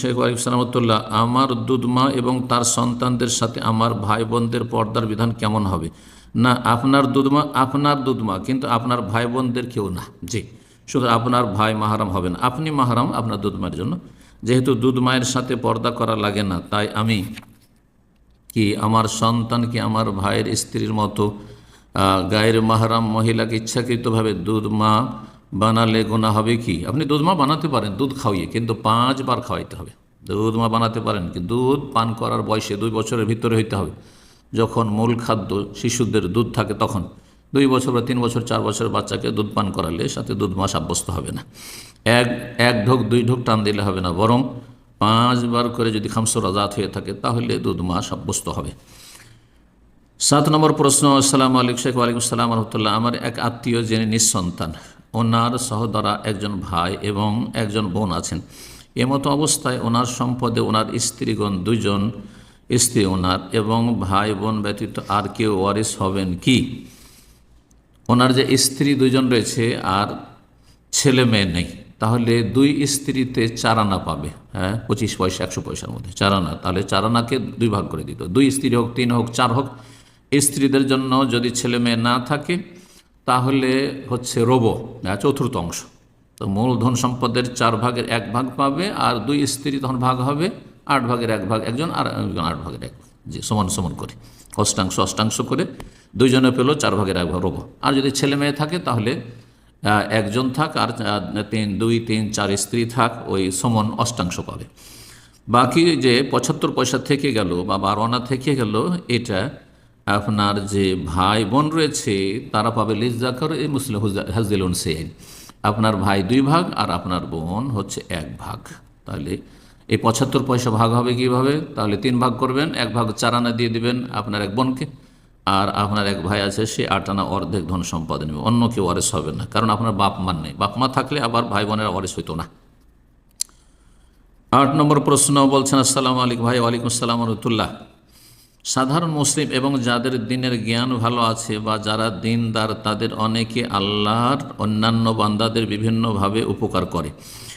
শেখ ওয়ালিক সালামতুল্লাহ আমার দুধমা এবং তার সন্তানদের সাথে আমার ভাই বোনদের পর্দার বিধান কেমন হবে? না, আপনার দুধমা আপনার দুধমা কিন্তু আপনার ভাই বোনদের কেউ না। জি শুধু আপনার ভাই মাহারাম হবেন আপনি মাহারাম আপনার দুধমায়ের জন্য। যেহেতু দুধ মায়ের সাথে পর্দা করা লাগে না, তাই আমি কি আমার সন্তানকে আমার ভাইয়ের স্ত্রীর মতো গায়ের মাহারাম মহিলাকে ইচ্ছাকৃতভাবে দুধ মা বানালে গোনা হবে কি? আপনি দুধ মা বানাতে পারেন, দুধ খাওয়িয়ে, কিন্তু পাঁচবার খাওয়াইতে হবে। দুধ মা বানাতে পারেন, কিন্তু দুধ পান করার বয়সে দুই বছরের ভিতরে হইতে হবে। যখন মূল খাদ্য শিশুদের দুধ থাকে তখন, দুই বছর বা তিন বছর, চার বছরের বাচ্চাকে দুধ পান করালে সাথে দুধ মা সাব্যস্ত হবে না। এক এক ঢোক, দুই ঢোক টান দিলে হবে না, বরং পাঁচবার করে যদি খামসুর আজাদ হয়ে থাকে, তাহলে দুধ মা সাব্যস্ত হবে। সাত নম্বর প্রশ্ন, আসসালামু আলাইকুম, শেখ ওয়ালাইকুম সালাম রহমতুল্লাহ। আমার এক আত্মীয় যিনি নিঃসন্তান ওনার সহদরা একজন ভাই এবং একজন বোন আছেন। এমতো অবস্থায় ওনার সম্পদে ওনার স্ত্রীগণ দুজন স্ত্রী ওনার এবং ভাই বোন ব্যতীত আর কেউ ওয়ারিস হবেন কি? ওনার যে স্ত্রী দুজন রয়েছে আর ছেলে মেয়ে নেই, তাহলে দুই স্ত্রীতে চারানা পাবে। হ্যাঁ পঁচিশ পয়সা, একশো পয়সার মধ্যে চারানা। তাহলে চারানাকে দুই ভাগ করে দিত। দুই স্ত্রী হোক, তিন হোক, চার হোক, স্ত্রীদের জন্য যদি ছেলে মেয়ে না থাকে তাহলে হচ্ছে রোবো চতুর্থ অংশ। তো মূলধন সম্পদের চার ভাগের এক ভাগ পাবে আর দুই স্ত্রী তখন ভাগ হবে আট ভাগের এক ভাগ একজন আর একজন আট ভাগের এক জি, সমান সমান করে। অষ্টাংশ অষ্টাংশ করে দুইজনে পেল চার ভাগের এক ভাগ রোবো। আর যদি ছেলে মেয়ে থাকে তাহলে একজন থাক আর তিন, দুই, তিন, চার স্ত্রী থাক, ওই সমান অষ্টাংশ পাবে। বাকি যে পঁচাত্তর পয়সা থেকে গেল বা বারো আনা থেকে গেল, এটা আপনার যে ভাই বোন রয়েছে, তারা পাবে লিজ এই মুসলিম হাজদিলুন সেন আপনার ভাই দুই ভাগ আর আপনার বোন হচ্ছে এক ভাগ। তাহলে এই পঁচাত্তর পয়সা ভাগ হবে কীভাবে? তাহলে তিন ভাগ করবেন, এক ভাগ চার আনা দিয়ে দিবেন আপনার এক বোনকে। আর আপনার এক ভাই আছে, সে আট আনা অর্ধেক ধন সম্পদ নেবে। অন্য কেউ ওয়ারেস হবে না, কারণ আপনার বাপ মান নেই। বাপ মা থাকলে আবার ভাই বোনের ওয়ারেস হইতো না। আট নম্বর প্রশ্ন বলছেন, আসসালামু আলাইকুম ভাই, ওয়ালাইকুম আসসালাম রহমতুল্লাহ। সাধারণ মুসলিম এবং যাদের দিনের জ্ঞান ভালো আছে বা যারা দিনদার, তাদের অনেকে আল্লাহর অন্যান্য বান্দাদের বিভিন্নভাবে উপকার করে।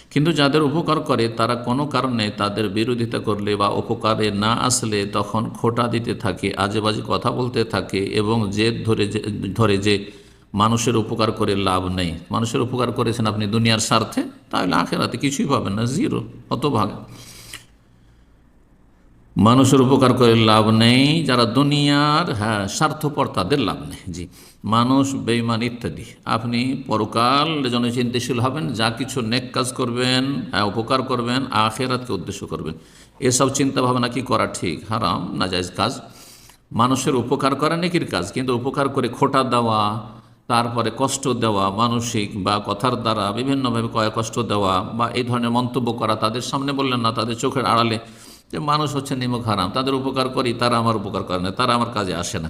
কিন্তু যাদের উপকার করে, তারা কোনো কারণে তাদের বিরোধিতা করলে বা উপকারে না আসলে তখন খোটা দিতে থাকে, আজেবাজে কথা বলতে থাকে এবং জেদ ধরে ধরে যে মানুষের উপকার করে লাভ নেই। মানুষের উপকার করেছেন আপনি দুনিয়ার স্বার্থে, তাহলে আখেরাতে কিছুই পাবেন না, জিরো, হতভাগ। মানুষের উপকার করে লাভ নেই, যারা দুনিয়ার হ্যাঁ স্বার্থপর তাদের লাভ নেই। জি, মানুষ বেইমান ইত্যাদি। আপনি পরকাল জন্য চিন্তাশীল হবেন, যা কিছু নেক কাজ করবেন হ্যাঁ উপকার করবেন, আখেরাতকে উদ্দেশ্য করবেন। এসব চিন্তা ভাবনা কি করা ঠিক? হারাম নাজাইজ কাজ। মানুষের উপকার করা নেকির কাজ, কিন্তু উপকার করে খোটা দেওয়া, তারপরে কষ্ট দেওয়া, মানসিক বা কথার দ্বারা বিভিন্নভাবে কয় কষ্ট দেওয়া বা এই ধরনের মন্তব্য করা তাদের সামনে বললেন না, তাদের চোখের আড়ালে যে মানুষ হচ্ছে নিমক হারাম। তাদের উপকার করি, তারা আমার উপকার করে না, তারা আমার কাজে আসে না।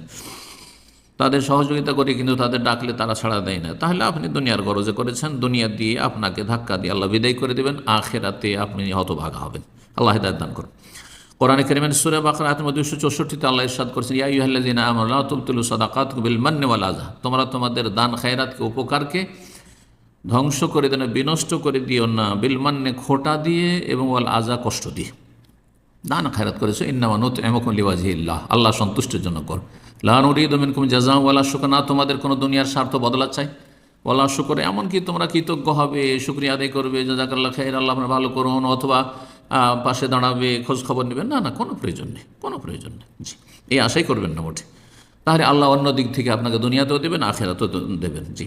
তাদের সহযোগিতা করি, কিন্তু তাদের ডাকলে তারা ছাড়া দেয় না। তাহলে আপনি দুনিয়ার গরজে করেছেন, দুনিয়া দিয়ে আপনাকে ধাক্কা দিয়ে আল্লাহ বিদায় করে দেবেন, আখেরাতে আপনি হতভাগা হবেন। আল্লাহ হিদায়ত দান করুন। কোরআনে করিমের সুরে বাকর আত্ম দুইশো চৌষট্টিতে আল্লাহ ইরশাদ করেছেন, ইয়া ইউহাল্লাদিন আমল্লাহ তুলতুলু সদাকাত বিল মান্নেওয়াল আজহা তোমরা তোমাদের দান খায়রাতকে, উপকারকে ধ্বংস করে দেন, বিনষ্ট করে দিও না। বিল মান্নে খোটা দিয়ে এবং ওয়াল আজা কষ্ট দিয়ে। দান খায়রাত করেছ ইন্নামানুত এমকম লিওয়াজিল্লাহ আল্লাহ সন্তুষ্টের জন্য কর। লান উরিদ মিনকুম জাজা ওয়ালা শুকর। না, তোমাদের কোনো দুনিয়ার স্বার্থ বদলা চাই? ওয়ালা শুকর, এমনকি তোমরা কৃতজ্ঞ হবে, শুক্রিয়া আদায় করবে জাজাকাল্লাহ খাইর, আল্লাহ আপনার ভালো করুন, অথবা পাশে দাঁড়াবে, খোঁজ খবর নেবেন। না না, কোনো প্রয়োজন নেই, কোনো প্রয়োজন নেই। জি, এই আশাই করবেন না মোটে। তাহলে আল্লাহ অন্য দিক থেকে আপনাকে দুনিয়াতেও দেবেন, আখেরাতেও দেবেন। জি।